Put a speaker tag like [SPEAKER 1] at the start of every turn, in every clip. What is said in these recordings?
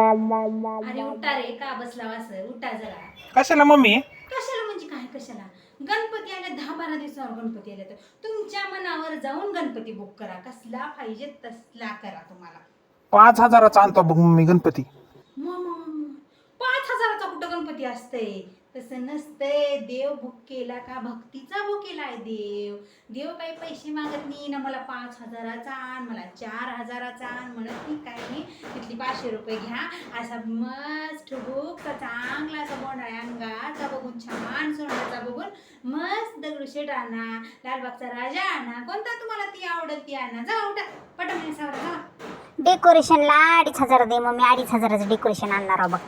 [SPEAKER 1] अरे उठा रे का बसला असं उठा जरा.
[SPEAKER 2] कशाला मम्मी?
[SPEAKER 1] कशाला म्हणजे काय कशाला? गणपती आले दहा बारा दिवसावर गणपती आले तर. तुमच्या मनावर जाऊन गणपती बुक करा. कसला पाहिजे तसला करा तुम्हाला.
[SPEAKER 2] पाच हजाराचा आणतो बघ मम्मी गणपती.
[SPEAKER 1] म- म- म- पाच हजाराचा कुठं गणपती असतंय? तसं नसतंय. देव भूक केला का भक्तीचा बुक आहे देव. देव काही पैसे मागत नाही ना मला पाच हजाराचा आण मला चार हजाराचा आण म्हणत नाही काय नाही. तिथली पाचशे रुपये घ्या. असा मस्त ठुबुक चांगला असा बोंडाळ्या अंगाचा बघून छान सोंडाचा बघून मस्त दगडूशेठ आणा लालबागचा राजा आणा. कोणता तुम्हाला ती आवडत ती आणा. जा उठा. पटकन सावरा जा.
[SPEAKER 3] डेकोरेशनला अडीच हजार दे मग मी अडीच हजाराचं डेकोरेशन आणणार आहो बघ.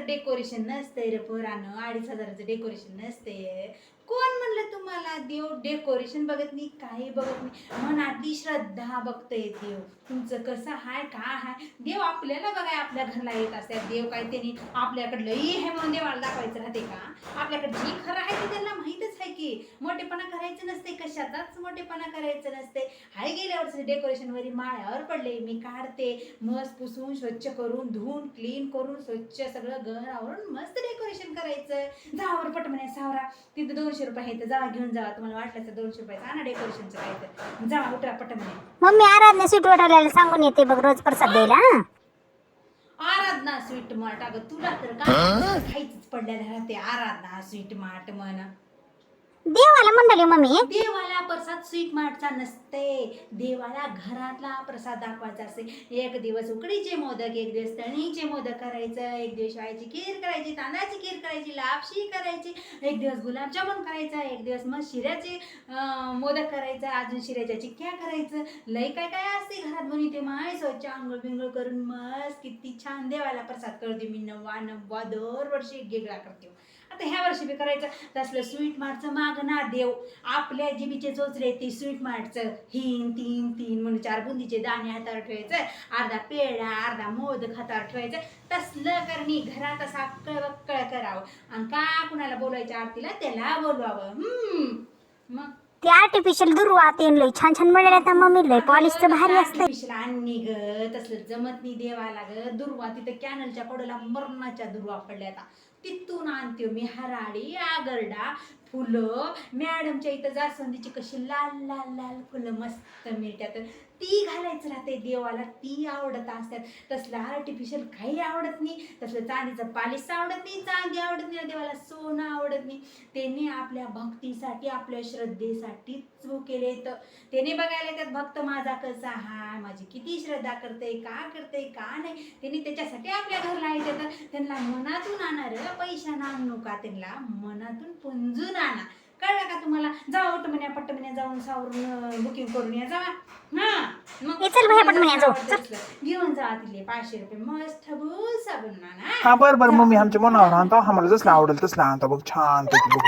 [SPEAKER 1] असं डेकोरेशन नसतंय रे पोरानं. अडीच हजाराचं डेकोरेशन नसतंय. कोण म्हणलं तुम्हाला देव डेकोरेशन बघत नाही काही बघत नाही. मनातली श्रद्धा बघतय देव. तुमचं कसं हाय का हाय? देव आपल्याला बघाय आपल्या घरला येत असतात. देव काय त्यांनी आपल्याकडं लई हे म्हणून देवाला दाखवायचं राहते का? आपल्याकडे जी खरं आहे ते त्यांना माहीतच आहे की. मोठेपणा करायचं नसते कशाचाच मोठेपणा करायचं नसते. हाय गेल्या वर्षी डेकोरेशनवरी माळ्यावर पडले. मी काढते मस्त पुसून स्वच्छ करून धुवून क्लीन करून स्वच्छ सगळं घर आवरून मस्त डेकोरेशन करायचं. जावर पट म्हणे सावरा तिथं दोनशे रुपये आहेत. तर जावा घेऊन जावा तुम्हाला वाटलं तर दोनशे रुपये आणा डेकोरेशनचं काय तर जावा उठा पट म्हणे
[SPEAKER 3] मम्मी आराधना स्वीट वाटायला सांगून येते बघ रोज प्रसाद द्यायला हं?
[SPEAKER 1] आराधना स्वीट मार्ट अगं तुला तर काय खायचंच पडलेलं राहते आराधना स्वीट मार्ट म्हण.
[SPEAKER 3] देवाला म्हणली मम्मी.
[SPEAKER 1] देवाला प्रसाद स्वीट मार्टचा नसते. देवाला घरातला प्रसाद दाखवायचा असते. एक दिवस उकडीचे मोदक एक दिवस तळणीचे मोदक करायचं एक दिवस शाळेची खीर करायची तांदळाची खीर करायची लापशी करायची एक दिवस गुलाबजामुन करायचा एक दिवस मग शिऱ्याचे मोदक करायचं अजून शिऱ्याच्या चिक्क्या करायचं. लय काय काय असते घरात बनवते माय स्वच्छ आंघोळ बिंगोळ करून मस्त किती छान देवाला प्रसाद करते मी. नवा नव्वा दरवर्षी एक वेगळा करते. आता ह्या वर्षी बी करायचं. तसलं स्वीट मार्टचं मागणार देव. आपल्या जिबीचे चोचले ती स्वीट मार्टचं हिन तीन तीन म्हणून चार बुंदीचे दाणे हातावर ठेवायचं. अर्धा पेढा अर्धा मोदक हातावर ठेवायचं. तसलं करणी घरात असा कळ करावं. आणि का कुणाला बोलायचं आरतीला? त्याला बोलवावं. मग?
[SPEAKER 3] ते आर्टिफिशियल दुर्वा ते लय छान छान मिळाले आता मम्मी लय तर भारी असते
[SPEAKER 1] artificial आणणी ग तसलं जमत नाही देवाला ग. दुर्वा तिथं कॅनलच्या कडोला मरणाच्या दुर्वा पडल्या आता तिथून आणते मी हराडी आगरडा फुलं. मॅडमच्या इथं जास्वंदीची कशी लाल लाल लाल फुलं मस्त मिळतात. ती घालायचं राहते देवाला. ती आवडत असतात. तसलं आर्टिफिशियल काही आवडत नाही. तसलं चांदीचं पालिश आवडत नाही. चांदी आवडत नाही. देवाला सोनं आवडत नाही. त्यांनी आपल्या भक्तीसाठी आपल्या श्रद्धेसाठी चू केले तर. त्याने बघायला येतात भक्त माझा कसा हा माझी किती श्रद्धा करते का करते का नाही? त्यांनी त्याच्यासाठी आपल्या घरला येतात. त्यांना मनातून आणणार पैशांना आणू नका. त्यांना मनातून पुंजून आणा कळलं का तुम्हाला? जाऊ पटमण्या पटमण्या जाऊन सावरून बुकिंग करून या. जावा हा. मग
[SPEAKER 3] ए, चल भैया, पटमण्या जाऊ, चल.
[SPEAKER 1] घेऊन जा तिथले पाचशे रुपये. मस्त भूस साबण आणा
[SPEAKER 2] हा बर बर. मम्मी आमच्या मनावर आणतो. आम्हाला जसलं आवडेल तसलं आणतो. बघ छान बघ.